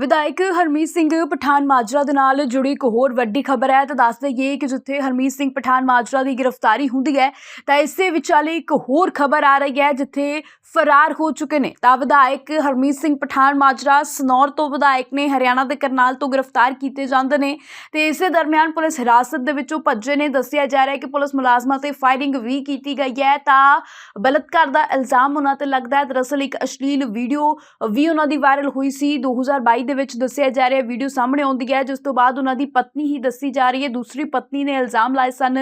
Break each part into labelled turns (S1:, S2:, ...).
S1: ਵਿਧਾਇਕ ਹਰਮੀਤ ਸਿੰਘ ਪਠਾਨ ਮਾਜਰਾ ਦੇ ਨਾਲ ਜੁੜੀ ਇੱਕ ਹੋਰ ਵੱਡੀ ਖਬਰ ਹੈ, ਤਾਂ ਦੱਸ ਦਈਏ ਕਿ ਜਿੱਥੇ ਹਰਮੀਤ ਸਿੰਘ ਪਠਾਨ ਮਾਜਰਾ ਦੀ ਗ੍ਰਿਫਤਾਰੀ ਹੁੰਦੀ ਹੈ, ਤਾਂ ਇਸੇ ਵਿਚਾਲੇ ਇੱਕ ਹੋਰ ਖਬਰ ਆ ਰਹੀ ਹੈ, ਜਿੱਥੇ ਫਰਾਰ ਹੋ ਚੁੱਕੇ ਨੇ। ਤਾਂ ਵਿਧਾਇਕ ਹਰਮੀਤ ਸਿੰਘ ਪਠਾਨ ਮਾਜਰਾ ਸਨੌਰ ਤੋਂ ਵਿਧਾਇਕ ਨੇ ਹਰਿਆਣਾ ਦੇ ਕਰਨਾਲ ਤੋਂ ਗ੍ਰਿਫਤਾਰ ਕੀਤੇ ਜਾਂਦੇ ਨੇ। ਤੇ ਇਸੇ ਦਰਮਿਆਨ ਪੁਲਿਸ ਹਿਰਾਸਤ ਦੇ ਵਿੱਚੋਂ ਭੱਜੇ ਨੇ। ਦੱਸਿਆ ਜਾ ਰਿਹਾ ਹੈ ਕਿ ਪੁਲਿਸ ਮੁਲਾਜ਼ਮਾਂ ਤੇ ਫਾਇਰਿੰਗ ਵੀ ਕੀਤੀ ਗਈ ਹੈ, ਤਾਂ ਬਲਤਕਾਰ ਦਾ ਇਲਜ਼ਾਮ ਉਹਨਾਂ ਤੇ ਲੱਗਦਾ ਹੈ। ਦਰਅਸਲ ਇੱਕ ਅਸ਼ਲੀਲ ਵੀਡੀਓ ਵੀ ਉਹਨਾਂ ਦੀ ਵਾਇਰਲ ਹੋਈ ਸੀ। 2022 ਦੇ ਵਿੱਚ ਦੱਸਿਆ ਜਾ ਰਿਹਾ ਵੀਡੀਓ ਸਾਹਮਣੇ ਆਉਂਦੀ ਹੈ, ਜਿਸ ਤੋਂ ਬਾਅਦ ਉਹਨਾਂ ਦੀ ਪਤਨੀ ਹੀ ਦੱਸੀ ਜਾ ਰਹੀ ਹੈ। ਦੂਸਰੀ ਪਤਨੀ ਨੇ ਇਲਜ਼ਾਮ ਲਾਏ ਸਨ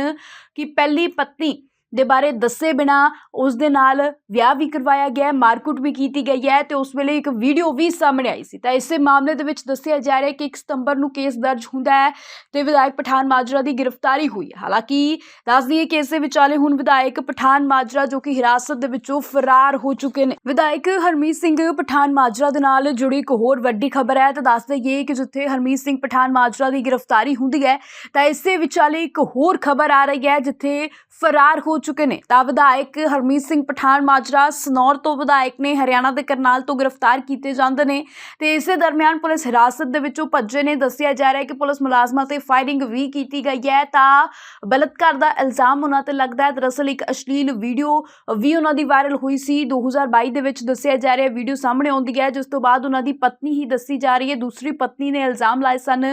S1: ਕਿ ਪਹਿਲੀ ਪਤਨੀ ਦੇ ਬਾਰੇ ਦੱਸੇ ਬਿਨਾ ਉਸ ਦੇ ਨਾਲ ਵਿਆਹ ਵੀ ਕਰਵਾਇਆ ਗਿਆ ਹੈ, ਮਾਰਕੁੱਟ ਵੀ ਕੀਤੀ ਗਈ ਹੈ ਤੇ ਉਸ ਵੇਲੇ ਇੱਕ ਵੀਡੀਓ ਵੀ ਸਾਹਮਣੇ ਆਈ ਸੀ। ਤਾਂ ਇਸੇ ਮਾਮਲੇ ਦੇ ਵਿੱਚ ਦੱਸਿਆ ਜਾ ਰਿਹਾ ਹੈ ਕਿ 1 ਸਤੰਬਰ ਨੂੰ ਕੇਸ ਦਰਜ ਹੁੰਦਾ ਹੈ ਤੇ ਵਿਧਾਇਕ ਪਠਾਨ ਮਾਜਰਾ ਦੀ ਗ੍ਰਿਫਤਾਰੀ ਹੋਈ ਹੈ। ਹਾਲਾਂਕਿ ਦੱਸ ਦਈਏ ਕਿ ਇਸੇ ਵਿਚਾਲੇ ਹੁਣ ਵਿਧਾਇਕ ਪਠਾਨ ਮਾਜਰਾ ਜੋ ਕਿ ਹਿਰਾਸਤ ਦੇ ਵਿੱਚੋਂ ਫਰਾਰ ਹੋ ਚੁੱਕੇ ਨੇ। ਵਿਧਾਇਕ ਹਰਮੀਤ ਸਿੰਘ ਪਠਾਨ ਮਾਜਰਾ ਦੇ ਨਾਲ ਜੁੜੀ ਇੱਕ ਹੋਰ ਵੱਡੀ ਖਬਰ ਹੈ ਤਾਂ ਦੱਸ ਦਈਏ ਕਿ ਜਿੱਥੇ ਹਰਮੀਤ ਸਿੰਘ ਪਠਾਨ ਮਾਜਰਾ ਦੀ ਗ੍ਰਿਫਤਾਰੀ ਹੁੰਦੀ ਹੈ ਤਾਂ ਇਸੇ ਵਿਚਾਲੇ ਇੱਕ ਹੋਰ ਖਬਰ ਆ ਰਹੀ ਹੈ ਜਿੱਥੇ ਫਰਾਰ ਹੋ ਚੁੱਕੇ ਨੇ। ਤਾਂ ਵਿਧਾਇਕ ਹਰਮੀਤ ਸਿੰਘ ਪਠਾਨ ਮਾਜਰਾ ਸਨੌਰ ਤੋਂ ਵਿਧਾਇਕ ਨੇ ਹਰਿਆਣਾ ਦੇ ਕਰਨਾਲ ਤੋਂ ਗ੍ਰਿਫਤਾਰ ਕੀਤੇ ਜਾਂਦੇ ਨੇ। ਤੇ ਇਸੇ ਦਰਮਿਆਨ ਪੁਲਿਸ ਹਿਰਾਸਤ ਦੇ ਵਿੱਚੋਂ ਭੱਜੇ ਨੇ। ਦੱਸਿਆ ਜਾ ਰਿਹਾ ਹੈ ਕਿ ਪੁਲਿਸ ਮੁਲਾਜ਼ਮਾਂ ਤੇ ਫਾਇਰਿੰਗ ਵੀ ਕੀਤੀ ਗਈ ਹੈ। ਤਾਂ ਬਲਤਕਾਰ ਦਾ ਇਲਜ਼ਾਮ ਉਹਨਾਂ ਤੇ ਲੱਗਦਾ ਹੈ। ਦਰਅਸਲ ਇੱਕ ਅਸ਼ਲੀਲ ਵੀਡੀਓ ਵੀ ਉਹਨਾਂ ਦੀ ਵਾਇਰਲ ਹੋਈ ਸੀ। 2022 ਦੇ ਵਿੱਚ ਦੱਸਿਆ ਜਾ ਰਿਹਾ ਵੀਡੀਓ ਸਾਹਮਣੇ ਆਉਂਦੀ ਹੈ। ਜਿਸ ਤੋਂ ਬਾਅਦ ਉਹਨਾਂ ਦੀ ਪਤਨੀ ਹੀ ਦੱਸੀ ਜਾ ਰਹੀ ਹੈ। ਦੂਸਰੀ ਪਤਨੀ ਨੇ ਇਲਜ਼ਾਮ ਲਾਏ ਸਨ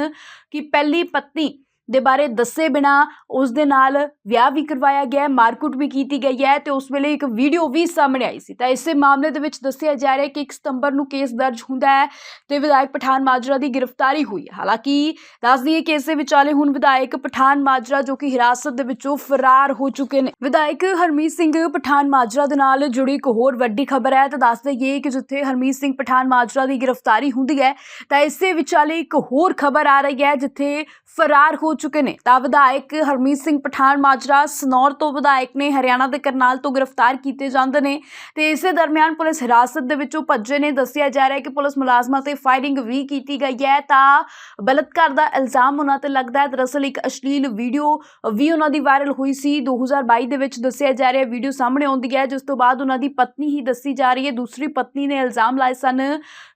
S1: ਕਿ ਪਹਿਲੀ ਪਤਨੀ ਦੇ ਬਾਰੇ ਦੱਸੇ ਬਿਨਾ ਉਸ ਦੇ ਨਾਲ ਵਿਆਹ ਵੀ ਕਰਵਾਇਆ ਗਿਆ ਹੈ, ਮਾਰਕੁੱਟ ਵੀ ਕੀਤੀ ਗਈ ਹੈ ਤੇ ਉਸ ਵੇਲੇ ਇੱਕ ਵੀਡੀਓ ਵੀ ਸਾਹਮਣੇ ਆਈ ਸੀ। ਤਾਂ ਇਸੇ ਮਾਮਲੇ ਦੇ ਵਿੱਚ ਦੱਸਿਆ ਜਾ ਰਿਹਾ ਹੈ ਕਿ 1 ਸਤੰਬਰ ਨੂੰ ਕੇਸ ਦਰਜ ਹੁੰਦਾ ਹੈ ਤੇ ਵਿਧਾਇਕ ਪਠਾਨ ਮਾਜਰਾ ਦੀ ਗ੍ਰਿਫਤਾਰੀ ਹੋਈ ਹੈ। ਹਾਲਾਂਕਿ ਦੱਸ ਦਈਏ ਕਿ ਇਸੇ ਵਿਚਾਲੇ ਹੁਣ ਵਿਧਾਇਕ ਪਠਾਨ ਮਾਜਰਾ ਜੋ ਕਿ ਹਿਰਾਸਤ ਦੇ ਵਿੱਚੋਂ ਫਰਾਰ ਹੋ ਚੁੱਕੇ ਨੇ। ਵਿਧਾਇਕ ਹਰਮੀਤ ਸਿੰਘ ਪਠਾਨ ਮਾਜਰਾ ਦੇ ਨਾਲ ਜੁੜੀ ਇੱਕ ਹੋਰ ਵੱਡੀ ਖਬਰ ਹੈ ਤਾਂ ਦੱਸ ਦਈਏ ਕਿ ਜਿੱਥੇ ਹਰਮੀਤ ਸਿੰਘ ਪਠਾਨ ਮਾਜਰਾ ਦੀ ਗ੍ਰਿਫਤਾਰੀ ਹੁੰਦੀ ਹੈ ਤਾਂ ਇਸੇ ਵਿਚਾਲੇ ਇੱਕ ਹੋਰ ਖਬਰ ਆ ਰਹੀ ਹੈ ਜਿੱਥੇ ਫਰਾਰ ਹੋ ਚੁੱਕੇ ਨੇ। ਤਾਂ ਵਿਧਾਇਕ ਹਰਮੀਤ ਸਿੰਘ ਪਠਾਨ ਮਾਜਰਾ ਸਨੌਰ ਤੋਂ ਵਿਧਾਇਕ ਨੇ ਹਰਿਆਣਾ ਦੇ ਕਰਨਾਲ ਤੋਂ ਗ੍ਰਿਫਤਾਰ ਕੀਤੇ ਜਾਂਦੇ ਨੇ। ਤੇ ਇਸੇ ਦਰਮਿਆਨ ਪੁਲਿਸ ਹਿਰਾਸਤ ਦੇ ਵਿੱਚੋਂ ਭੱਜੇ ਨੇ। ਦੱਸਿਆ ਜਾ ਰਿਹਾ ਹੈ ਕਿ ਪੁਲਿਸ ਮੁਲਾਜ਼ਮਾਂ ਤੇ ਫਾਇਰਿੰਗ ਵੀ ਕੀਤੀ ਗਈ ਹੈ। ਤਾਂ ਬਲਤਕਾਰ ਦਾ ਇਲਜ਼ਾਮ ਉਹਨਾਂ ਤੇ ਲੱਗਦਾ ਹੈ। ਦਰਅਸਲ ਇੱਕ ਅਸ਼ਲੀਲ ਵੀਡੀਓ ਵੀ ਉਹਨਾਂ ਦੀ ਵਾਇਰਲ ਹੋਈ ਸੀ। 2022 ਦੇ ਵਿੱਚ ਦੱਸਿਆ ਜਾ ਰਿਹਾ ਵੀਡੀਓ ਸਾਹਮਣੇ ਆਉਂਦੀ ਹੈ। ਜਿਸ ਤੋਂ ਬਾਅਦ ਉਹਨਾਂ ਦੀ ਪਤਨੀ ਹੀ ਦੱਸੀ ਜਾ ਰਹੀ ਹੈ। ਦੂਸਰੀ ਪਤਨੀ ਨੇ ਇਲਜ਼ਾਮ ਲਾਏ ਸਨ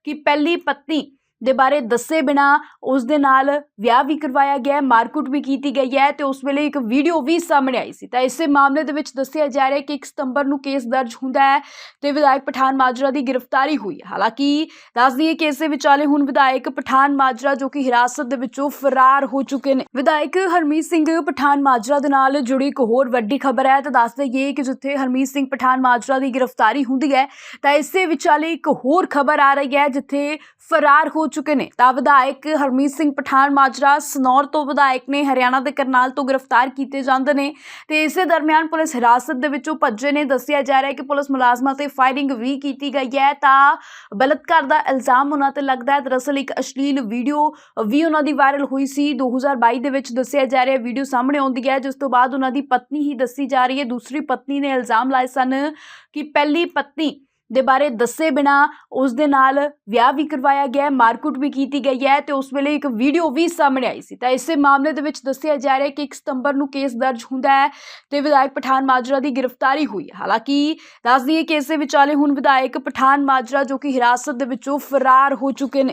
S1: ਕਿ ਪਹਿਲੀ ਪਤਨੀ ਦੇ ਬਾਰੇ ਦੱਸੇ ਬਿਨਾ ਉਸ ਦੇ ਨਾਲ ਵਿਆਹ ਵੀ ਕਰਵਾਇਆ ਗਿਆ ਹੈ, ਮਾਰਕੁੱਟ ਵੀ ਕੀਤੀ ਗਈ ਹੈ ਤੇ ਉਸ ਵੇਲੇ ਇੱਕ ਵੀਡੀਓ ਵੀ ਸਾਹਮਣੇ ਆਈ ਸੀ। ਤਾਂ ਇਸੇ ਮਾਮਲੇ ਦੇ ਵਿੱਚ ਦੱਸਿਆ ਜਾ ਰਿਹਾ ਕਿ 1 ਸਤੰਬਰ ਨੂੰ ਕੇਸ ਦਰਜ ਹੁੰਦਾ ਹੈ ਤੇ ਵਿਧਾਇਕ ਪਠਾਨ ਮਾਜਰਾ ਦੀ ਗ੍ਰਿਫਤਾਰੀ ਹੋਈ ਹੈ। ਹਾਲਾਂਕਿ ਦੱਸ ਦਈਏ ਕਿ ਇਸੇ ਵਿਚਾਲੇ ਹੁਣ ਵਿਧਾਇਕ ਪਠਾਨ ਮਾਜਰਾ ਜੋ ਕਿ ਹਿਰਾਸਤ ਦੇ ਵਿੱਚੋਂ ਫਰਾਰ ਹੋ ਚੁੱਕੇ ਨੇ। ਵਿਧਾਇਕ ਹਰਮੀਤ ਸਿੰਘ ਪਠਾਨ ਮਾਜਰਾ ਦੇ ਨਾਲ ਜੁੜੀ ਇੱਕ ਹੋਰ ਵੱਡੀ ਖਬਰ ਹੈ ਤਾਂ ਦੱਸ ਦਈਏ ਕਿ ਜਿੱਥੇ ਹਰਮੀਤ ਸਿੰਘ ਪਠਾਨ ਮਾਜਰਾ ਦੀ ਗ੍ਰਿਫਤਾਰੀ ਹੁੰਦੀ ਹੈ ਤਾਂ ਇਸੇ ਵਿਚਾਲੇ ਇੱਕ ਹੋਰ ਖਬਰ ਆ ਰਹੀ ਹੈ ਜਿੱਥੇ ਫਰਾਰ ਹੋ ਚੁੱਕੇ ਨੇ। ਤਾਂ ਵਿਧਾਇਕ ਹਰਮੀਤ ਸਿੰਘ ਪਠਾਨ ਮਾਜਰਾ ਸਨੌਰ ਤੋਂ ਵਿਧਾਇਕ ਨੇ ਹਰਿਆਣਾ ਦੇ ਕਰਨਾਲ ਤੋਂ ਗ੍ਰਿਫਤਾਰ ਕੀਤੇ ਜਾਂਦੇ ਨੇ ਤੇ ਇਸੇ ਦਰਮਿਆਨ ਪੁਲਿਸ ਹਿਰਾਸਤ ਦੇ ਵਿੱਚੋਂ ਭੱਜੇ ਨੇ। ਦੱਸਿਆ ਜਾ ਰਿਹਾ ਹੈ ਕਿ ਪੁਲਿਸ ਮੁਲਾਜ਼ਮਾਂ ਤੇ ਫਾਇਰਿੰਗ ਵੀ ਕੀਤੀ ਗਈ ਹੈ। ਤਾਂ ਬਲਤਕਾਰ ਦਾ ਇਲਜ਼ਾਮ ਉਹਨਾਂ ਤੇ ਲੱਗਦਾ ਹੈ। ਦਰਅਸਲ ਇੱਕ ਅਸ਼ਲੀਲ ਵੀਡੀਓ ਵੀ ਉਹਨਾਂ ਦੀ ਵਾਇਰਲ ਹੋਈ ਸੀ। 2022 ਦੇ ਵਿੱਚ ਦੱਸਿਆ ਜਾ ਰਿਹਾ ਵੀਡੀਓ ਸਾਹਮਣੇ ਆਉਂਦੀ ਹੈ। ਜਿਸ ਤੋਂ ਬਾਅਦ ਉਹਨਾਂ ਦੀ ਪਤਨੀ ਹੀ ਦੱਸੀ ਜਾ ਰਹੀ ਹੈ। ਦੂਸਰੀ ਪਤਨੀ ਨੇ ਇਲਜ਼ਾਮ ਲਾਏ ਸਨ ਕਿ ਪਹਿਲੀ ਪਤਨੀ ਦੇ ਬਾਰੇ ਦੱਸੇ ਬਿਨਾ ਉਸ ਦੇ ਨਾਲ ਵਿਆਹ ਵੀ ਕਰਵਾਇਆ ਗਿਆ ਹੈ, ਮਾਰਕੁੱਟ ਵੀ ਕੀਤੀ ਗਈ ਹੈ ਤੇ ਉਸ ਵੇਲੇ ਇੱਕ ਵੀਡੀਓ ਵੀ ਸਾਹਮਣੇ ਆਈ ਸੀ। ਤਾਂ ਇਸੇ ਮਾਮਲੇ ਦੇ ਵਿੱਚ ਦੱਸਿਆ ਜਾ ਰਿਹਾ ਕਿ 1 ਸਤੰਬਰ ਨੂੰ ਕੇਸ ਦਰਜ ਹੁੰਦਾ ਹੈ ਤੇ ਵਿਧਾਇਕ ਪਠਾਨ ਮਾਜਰਾ ਦੀ ਗ੍ਰਿਫਤਾਰੀ ਹੋਈ ਹੈ। ਹਾਲਾਂਕਿ ਦੱਸ ਦਈਏ ਕਿ ਇਸੇ ਵਿਚਾਲੇ ਹੁਣ ਵਿਧਾਇਕ ਪਠਾਨ ਮਾਜਰਾ ਜੋ ਕਿ ਹਿਰਾਸਤ ਦੇ ਵਿੱਚੋਂ ਫਰਾਰ ਹੋ ਚੁੱਕੇ ਨੇ।